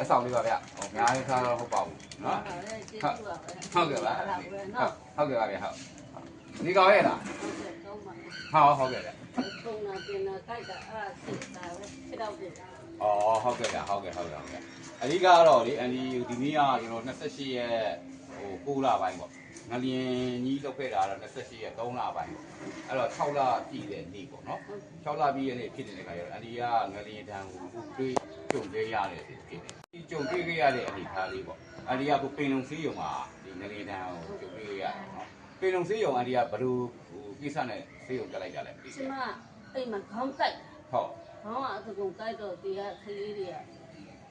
လက်ဆောင်လေးပါဗျဟိုအများကြီးစားတော့ဟုတ်ပါဘူးနော်ဟုတ်ကဲ့ပါဟုတ်ကဲ့ပါဟုတ်ဟုတ်ကဲ့နော်ဟုတ်ကဲ့ပါဗျဟုတ်ဒီကောင်ရဲ့လားဟုတ်ကဲ့တော့ပါဟုတ်ဟုတ်ကဲ့ဗျပုံနာပြင်နာကြိုက်တာအဲ့ဒါစစ်တာပဲဖြစ်တော့ပြင်တာဩဟုတ်ကဲ့ဗျဟုတ်ကဲ့ဟုတ်ကဲ့ဟုတ်ကဲ့အဓိကတော့လေအန်ဒီဒီနေ့ကကျွန်တော်28ရက်ဟို9လပိုင်းပေါ့ငလျင်ကြီးလောက်ခဲ့တာတော့28ရက်3လပိုင်းပေါ့အဲ့တော့6လပြည့်တဲ့နေ့ပေါ့နော်6လပြည့်ရဲ့နေ့ဖြစ်နေတဲ့ခါကျတော့အန်ဒီကငလျင်တန်းကိုခုတွေးကြုံခဲ့ရတဲ့ဖြစ်တယ်ဒီ ကြုံတွေ့ခဲ့ရတဲ့အနေအထားလေးပေါ့အန်ဒီကကိုပင်လုံစည်းရုံမှာဒီငလျင်တန်းကိုကြုံတွေ့ခဲ့ရတယ်နော်ပင်လုံစည်းရုံအန်ဒီကဘယ်လိုဟိုကိစ္စနဲ့စည်းရုံတက်လိုက်ကြလဲမသိကျဘူးမအိမ်မှာခေါင်းတိုက်ဟုတ်ခေါင်းကအကုံတိုက်တော့ဒီကခလေးတွေက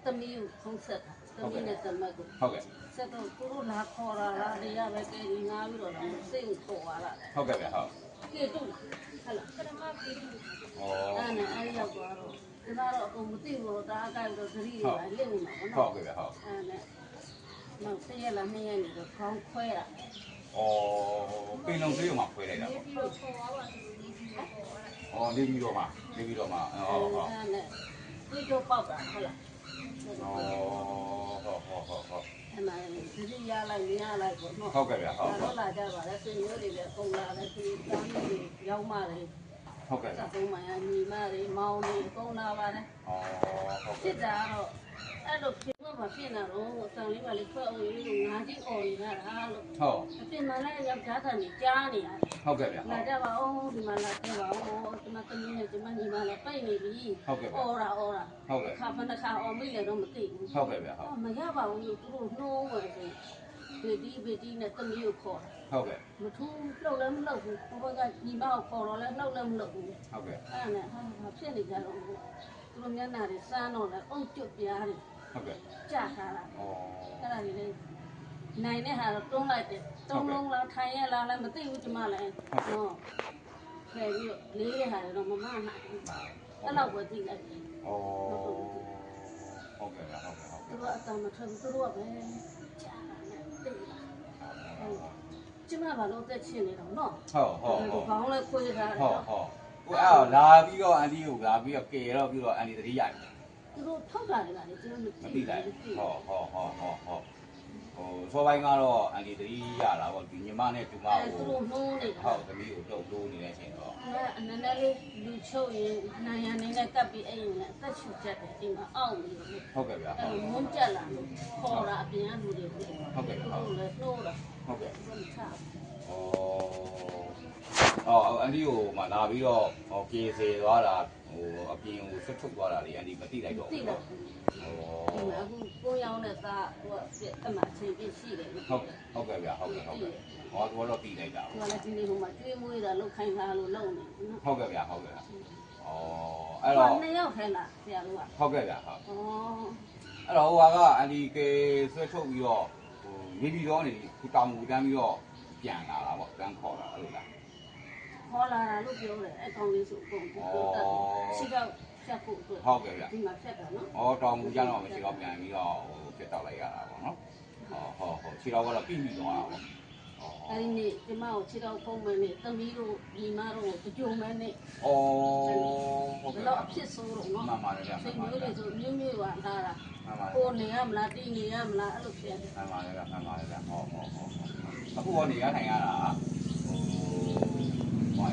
သမီးကိုခုံးဆက်တာသမီးနဲ့တမက်ကိုဟုတ်ကဲ့ဆက်တော့သူတို့လာခေါ်လာတာတရားပဲကဲဒီငါပြီးတော့လည်းစိတ်ကိုခေါ်လာတာဟုတ်ကဲ့ဗျဟုတ်ကေတုဟဲ့လားကရမကေတုဩအဲ့နဲ့အဲ့ရောက်သွား တော့ဒီမှာတော့အကုန်မသိဘူးတော့ဒါအကိုက်တော့သတိတွေပါလင့်နေမှာပေါ့ဟုတ်နော်ကဲ့ဗျဟုတ်အဲ့နဲ့နောက်ဆက်ရလာနှစ်ရက်နေတော့ခေါင်းခွဲတာဩပင်လုံစည်းရုံမှာဖွေးလိုက်တာပေါ့ပြီးတော့ခေါ်သွားပါဩနေပြီးတော့မှနေပြီးတော့မှဟုတ်ဟုတ်အဲ့နဲ့ပြီးတော့ပေါက်တာဟုတ်လားဩဟုတ်ဟုတ်ဟုတ်ဟုတ် ဟုတ်ကဲ့လားသုံးမှန်ရညီမတွေမောင်တွေအကုန်လာပါနဲ့ဩဟုတ်ကဲ့ ဖြစ်တာကတော့အဲ့လိုဖြစ်မှမဖြစ်တာတော့အဆောင်လေးပါလေထွက်အောင်လေးလို့ငါးကြီးអော်နေတာလားလို့ဟုတ်အပြင်မှာလည်းယောက်ျားသားကြီးကြားနေရတယ်ဟုတ်ကဲ့ဗျာ လာကြပါအောင်ဒီမှာလာကြပါအောင်ဒီမှာသမီးနဲ့ဒီမှာညီမလည်းပြိတ်နေပြီဟုတ်ကဲ့ပါ ဩတာဩတာဟုတ်ကဲ့ခါဖနခါអော်မိလည်းတော့မသိဘူးဟုတ်ကဲ့ဗျာဟုတ် အော်မရပါဘူးလို့သူတို့နှိုးဝင်ဆို ဗေဒီဗေဒီနဲ့တမီးကိုခေါ်တာဟုတ်ကဲ့မထူးလှုပ်လည်းမလှုပ်ဘူးဘဘကညီမကိုခေါ်တော့လည်းလှုပ်လည်းမလှုပ်ဘူးဟုတ်ကဲ့အဲ့ဒါနဲ့ဟာဟာဖြစ်နေကြတော့သူတို့မျက်နှာတွေစမ်းတော့လည်းအုတ်ကျွတ်ပြားတွေဟုတ်ကဲ့ကြာထားတာဩအဲ့ဒါကြီးလေနိုင်တဲ့ဟာတော့တွန်းလိုက်တယ်တွန်းလုံးလားထိုင်ရလားလည်းမသိဘူးကျမလည်းဟောခဲပြီးတော့လေးတဲ့ဟာတွေတော့မမနိုင်ဘူးအဲ့လောက်ပဲသိလိုက်တယ်ဩဟုတ်ကဲ့ဗျဟုတ်ကဲ့ဟုတ်သူကဲ့တို့အတမ်းမထွက်ဘူးသူတို့ကပဲကြာတာနဲ့သိတာ ကျမဘာလို့တက်ချင်နေတော့နော်ဟုတ်ဟုတ်ဟုတ်ခေါင်းလည်းခွေးထားတယ်ဟုတ်ဟုတ်ကိုအဲ့တော့လာပြီးတော့အန်တီကိုလာပြီးတော့ကေတော့ပြီးတော့အန်တီတတိယသူတို့ထောက်တာတွေကလေကျွန်တော်မမသိသိလိုက်ဘူးဟုတ်ဟုတ်ဟုတ်ဟုတ်ဟုတ်ဟိုစောပိုင်းကတော့အန်တီတတိရတာပေါ့ဒီညီမနဲ့တူမအဲကိုသူတို့နှိုးနေတာဟုတ်သမီးကိုတုတ်လို့နေတဲ့အချိန်တော့အဲအနည်းနည်းလေးလူချုပ်ရင်နိုင်ရနေနဲ့ကပ်ပြီးအဲ့ရင်လည်းအသက်ရှူချက်တယ်အိမ်မှာအောက်နေတယ်ဟုတ်ကဲ့ဗျာအဲဟုတ်မွန်းတက်လာလို့ခေါ်တာအပြင်ကလူတွေပြတယ်ဟုတ် ကဲ့သူဟုတ်တို့လည်းနှိုးတာဟုတ်ကဲ့သူတို့ချဩအော်အန်တီကိုမှလာပြီးတော့ဟိုကေစေသွားတာဟိုအပြင်ကိုဆွတ်ထုတ်သွားတာလေအန်တီမသိလိုက်တော့သိဘူးလားဩဒီမှာအခုကိုရောင်းတဲ့သားဟိုအမှအချိန်ပြည့်ရှိတယ်ဟုတ်ဟုတ်ကဲ့ဗျာဟုတ်ကဲ့ဟုတ်ကဲ့ဟောတော့သိလိုက်တာသူကလည်းဒီနေ့ဟိုမှာကျွေးမွေးတာလောက်ခိုင်းထားလို့လုပ်နေနော်ဟုတ်ကဲ့ဗျာဟုတ်ကဲ့ဩအဲ့အဲ့တော့တော့နှစ်ယောက်ထဲလားဆရာတို့ကဟုတ်ကဲ့ဗျာဟုတ်ဩအဲ့တော့ဟိုကအန်ဒီကေဆွဲထုတ်ပြီးတော့ဟို နေပြီးတော့နေခုတောင်မူတန်းပြီးတော့ပြန်လာတာပေါ့တန်းခေါ်တာအဲ့လိုလားခေါ်လာတာလို့ပြောတယ်အကောင်လေးဆိုအကုန်ကိုတက်တယ်ရှိတော့ဖြတ်ဖို့အတွက်ဟုတ်ကဲ့ဗျဒီမှာဖြတ်တာနော်။ဩတောင်မူကျတော့မရှိတော့ပြန်ပြီးတော့ဟိုပြတ်တောက်လိုက်ရတာပေါ့နော်။ဟောဟောဟောခြေတော်ကတော့ပြီးပြီတော့တာပေါ့။ဩအဲ့ဒီနေ့ကျမကိုခြေတော့ဖုံးမယ်နဲ့သမီးတို့ဒီမတို့ကိုကြုံမယ်နဲ့ဩဟုတ်ဘကဲ့ယ်တော့အဖြစ်ဆိုးတော့နော်မှန်ပါတယ်ဗျစိတ်မှန်ပါမျိုးတတွေယ်ဆိုမျိုးမျိုးပါလာတာမှန်ပါတယ် ကိုနေရမလားတီးနေရမလားအဲ့လိုဖြစ်တယ်မှန်ပါတယ်ဗျမှန်ပါတယ်ဗျဟောဟောဟောအခုတော့နေရထိုင်ရတာဟိုဟို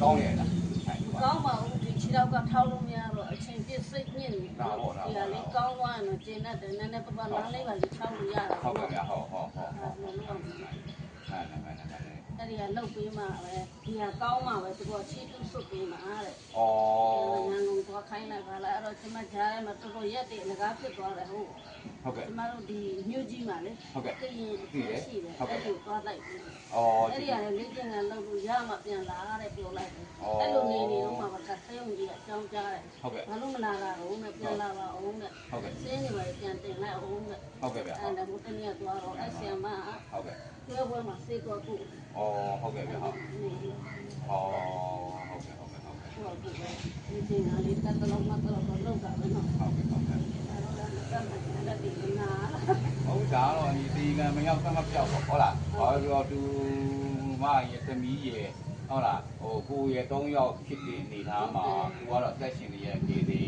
ကောင်းရဲ့လားထိုင်မကောင်းပါဘူးဒီခြေတော့ကထောက်လို့မရတော့အချိန်ပြည့်စိတ်ညစ်နေဒီကလေးကောင်းသွားရင်ကျင်းတတ်တယ်နည်းနည်းပပနားလေးပါလေးထောက်လို့ရတာဟုတ်ကဲ့ဗျဟောဟောဟောဟောအဲ့လိုလုပ်မှန်တယ်မှန်တယ်မှန်တယ်အဲ့ဒီကလုတ်ပေးမှပဲဒီကကောင်းမှပဲသူကချီတူစွတ်ပေးမှတဲ့ဩ ငန်းလုံးသွားခိုင်းလိုက်ပါလားအဲ့ တော့ကျမကြားထဲမှာတော်တော်ရက်တယ်ငကားဖြစ်သွားတယ်ဟုတ်ဟုတ်ကဲ့ကျမတို့ဒီမြို့ကြီးမှာလေဟုတ်ကဲ့ကရင်ရှိတယ်ရှိတယ်အဲ့ဒီသွားလိုက်ပြီဩအဲ့ဒီကလည်းလေ့ကျင့်ခန်းလုပ်လို့ရမှပြန်လာတဲ့ပြောလိုက်တယ်အော်အဲ့လိုနေနေတော့မှကဆေးုံကြီးအကြောင်းကြားတယ်ဟုတ်ကဲ့ဘာလို့မလာတာတော့နဲ့ပြန်လာပါအောင်နဲ့ဟုတ်ကဲ့စင်းနေပါပြန်တင်လိုက်အောင်နဲ့ဟုတ်ကဲ့ဗျအဲ့ဒါမို့တနည်းသွားတော့အဲ့ဆရာမဟုတ်ကဲ့ကျွဲပွဲမှာစေးတော့ကိုဩဟုတ်ကဲ့ဗျဟုတ်နေ ဒီတင်ကလေးတက်တော့မှတော့လောက်တာပဲနော်ဟုတ်ကဲ့ဟုတ်ကဲ့အဲ့တော့လည်းတတ်မှန်တယ်ဒီနာဟုတ်ဒါတော့ဒီဒီကမရောက်သမပြောက်ပေါ့ဟုတ်လားဟောပြီးတော့သူမရဲ့သမီးရဲ့ဟုတ်လားဟိုကိုရဲ့၃ယောက်ဖြစ်တဲ့အနေသားမှာသူကတော့အသက်ရှင်နေရဲ့ဒီဒီ